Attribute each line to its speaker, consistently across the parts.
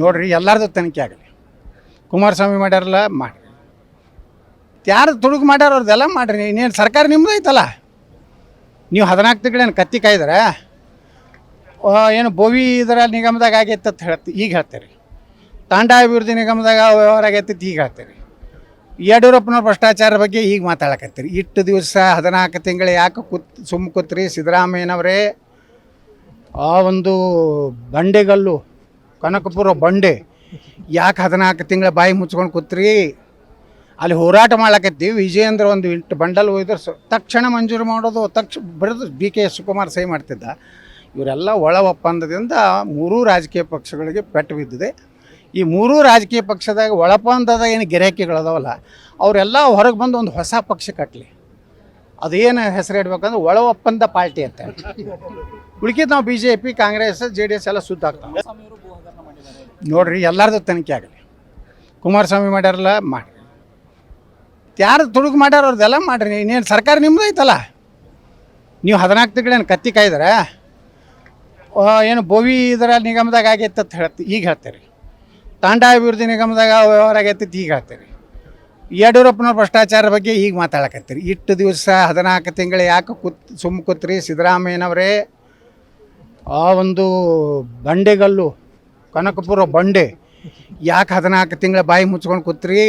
Speaker 1: ನೋಡ್ರಿ, ಎಲ್ಲಾರ್ದು ತನಿಖೆ ಆಗಲಿ. ಕುಮಾರಸ್ವಾಮಿ ಮಾಡ್ಯಾರಲ್ಲ, ಮಾಡ್ರಿ. ಯಾರು ತುಡುಕು ಮಾಡ್ಯಾರ ಅವ್ರದ್ದೆಲ್ಲ ಮಾಡ್ರಿ. ಇನ್ನೇನು ಸರ್ಕಾರ ನಿಮ್ಮದು ಐತಲ್ಲ? ನೀವು ಹದಿನಾಲ್ಕು ತಿಂಗಳೇನು ಕತ್ತಿ ಕಾಯ್ದ್ರೆ? ಏನು ಬೋವಿ ಇದರ ನಿಗಮದಾಗ ಆಗೈತೆ ಅಂತ ಹೇಳ್ತಿ, ಈಗ ಹೇಳ್ತೀರಿ. ತಾಂಡ ಅಭಿವೃದ್ಧಿ ನಿಗಮದಾಗ ವ್ಯವಹಾರ ಆಗೈತೆ ಈಗ ಹೇಳ್ತೀರಿ. ಯಡಿಯೂರಪ್ಪನವ್ರ ಭ್ರಷ್ಟಾಚಾರ ಬಗ್ಗೆ ಈಗ ಮಾತಾಡಕತ್ತೀರಿ. ಇಷ್ಟು ದಿವಸ ಹದಿನಾಲ್ಕು ತಿಂಗಳು ಯಾಕೆ ಕೂತ್ ಸುಮ್ಮ ಕೂತ್ರಿ ಸಿದ್ದರಾಮಯ್ಯನವರೇ ಆ ಒಂದು ಬಂಡೆಗಲ್ಲು, ಕನಕಪುರ ಬಂಡೆ, ಯಾಕೆ ಹದಿನಾಲ್ಕು ತಿಂಗಳ ಬಾಯಿ ಮುಚ್ಕೊಂಡು ಕೂತ್ರಿ? ಅಲ್ಲಿ ಹೋರಾಟ ಮಾಡ್ಲಕತ್ತೀವಿ. ವಿಜಯೇಂದ್ರ ಒಂದು ಇಂಟು ಬಂಡಲ್ ಒಯ್ದ್ರೆ ಸ- ತಕ್ಷಣ ಮಂಜೂರು ಮಾಡೋದು, ತಕ್ಷ ಬರೆದು ಬಿ ಕೆ ಶಿವಕುಮಾರ್ ಸಹಿ ಮಾಡ್ತಿದ್ದ. ಇವರೆಲ್ಲ ಒಳ ಒಪ್ಪಂದದಿಂದ ಮೂರೂ ರಾಜಕೀಯ ಪಕ್ಷಗಳಿಗೆ ಪೆಟ್ಟು ಬಿದ್ದಿದೆ. ಈ ಮೂರೂ ರಾಜಕೀಯ ಪಕ್ಷದಾಗ ಒಳಪಂದದ ಏನು ಗಿರಾಕಿಗಳದಾವಲ್ಲ ಅವರೆಲ್ಲ ಹೊರಗೆ ಬಂದು ಒಂದು ಹೊಸ ಪಕ್ಷ ಕಟ್ಟಲಿ ಅದೇನು ಹೆಸರು ಇಡ್ಬೇಕಂದ್ರೆ ಒಳ ಒಪ್ಪಂದ ಪಾರ್ಟಿ ಅಂತ. ಉಳ್ಕಿದ್ ನಾವು B J P Congress, J D S ಎಲ್ಲ ಸುದ್ದ ಆಗ್ತಾವೆ.
Speaker 2: ಸ್ವಾಮಿಯವರು ಭೂ
Speaker 1: ನೋಡ್ರಿ, ಎಲ್ಲರದು ತನಿಖೆ ಆಗಲಿ. ಕುಮಾರಸ್ವಾಮಿ ಮಾಡ್ಯಾರಲ್ಲ, ಮಾಡ್ರಿ. ಯಾರು ತುಡುಗು ಮಾಡ್ಯಾರ ಅವ್ರದ್ದೆಲ್ಲ ಮಾಡ್ರಿ. ಇನ್ನೇನು ಸರ್ಕಾರ ನಿಮ್ಮದು ಐತಲ್ಲ? ನೀವು ಹದಿನಾಲ್ಕು ತಿಂಗಳೇನು ಕತ್ತಿ ಕಾಯ್ದ್ರೆ? ಏನು ಬೋವಿ ಇದರ ನಿಗಮದಾಗ ಆಗೈತೆ ಅಂತ ಹೇಳ್ತಿ ಈಗ ಹೇಳ್ತೀರಿ. ತಾಂಡ ಅಭಿವೃದ್ಧಿ ನಿಗಮದಾಗ ವ್ಯವಹಾರ ಆಗೈತೆ ಈಗ ಹೇಳ್ತೀರಿ. ಯಡಿಯೂರಪ್ಪನವ್ರ ಭ್ರಷ್ಟಾಚಾರ ಬಗ್ಗೆ ಈಗ ಮಾತಾಡಕತ್ತೀರಿ. ಇಷ್ಟು ದಿವಸ ಹದಿನಾಲ್ಕು ತಿಂಗಳು ಯಾಕೆ ಕೂತ್ ಸುಮ್ಮ ಕೂತ್ರಿ ಸಿದ್ದರಾಮಯ್ಯನವರೇ, ಆ ಒಂದು ಬಂಡೆಗಲ್ಲು, ಕನಕಪುರ ಬಂಡೆ, ಯಾಕೆ ಹದಿನಾಲ್ಕು ತಿಂಗಳ ಬಾಯಿ ಮುಚ್ಕೊಂಡು ಕೂತ್ರಿ?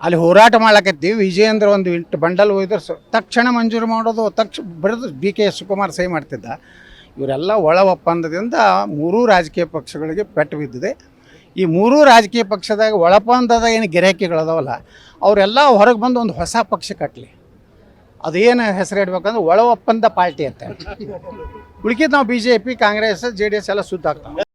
Speaker 1: ಅಲ್ಲಿ ಹೋರಾಟ ಮಾಡ್ಲಕತ್ತೀವಿ ವಿಜಯೇಂದ್ರ ಒಂದು ಇಂಟು ಬಂಡಲ್ ಒಯ್ದ್ರೆ ತಕ್ಷಣ ಮಂಜೂರು ಮಾಡೋದು, ತಕ್ಷ, ಬರೆದು ಬಿ ಕೆ ಶಿವಕುಮಾರ್ ಸಹಿ ಮಾಡ್ತಿದ್ದ. ಇವರೆಲ್ಲ ಒಳ ಒಪ್ಪಂದದಿಂದ ಮೂರೂ ರಾಜಕೀಯ ಪಕ್ಷಗಳಿಗೆ ಪೆಟ್ಟು ಬಿದ್ದಿದೆ. ಈ ಮೂರೂ ರಾಜಕೀಯ ಪಕ್ಷದಾಗ ಒಳಪಂದದ ಏನು ಗಿರಾಕಿಗಳದಾವಲ್ಲ ಅವರೆಲ್ಲ ಹೊರಗೆ ಬಂದು ಒಂದು ಹೊಸ ಪಕ್ಷ ಕಟ್ಟಲಿ ಅದೇನು ಹೆಸರು ಇಡ್ಬೇಕಂದ್ರೆ ಒಳ ಒಪ್ಪಂದ ಪಾರ್ಟಿ ಅಂತ ಉಳ್ಕಿದ್ ನಾವು B J P Congress J D S ಎಲ್ಲ ಸುದ್ದ ಆಗ್ತಾವೆ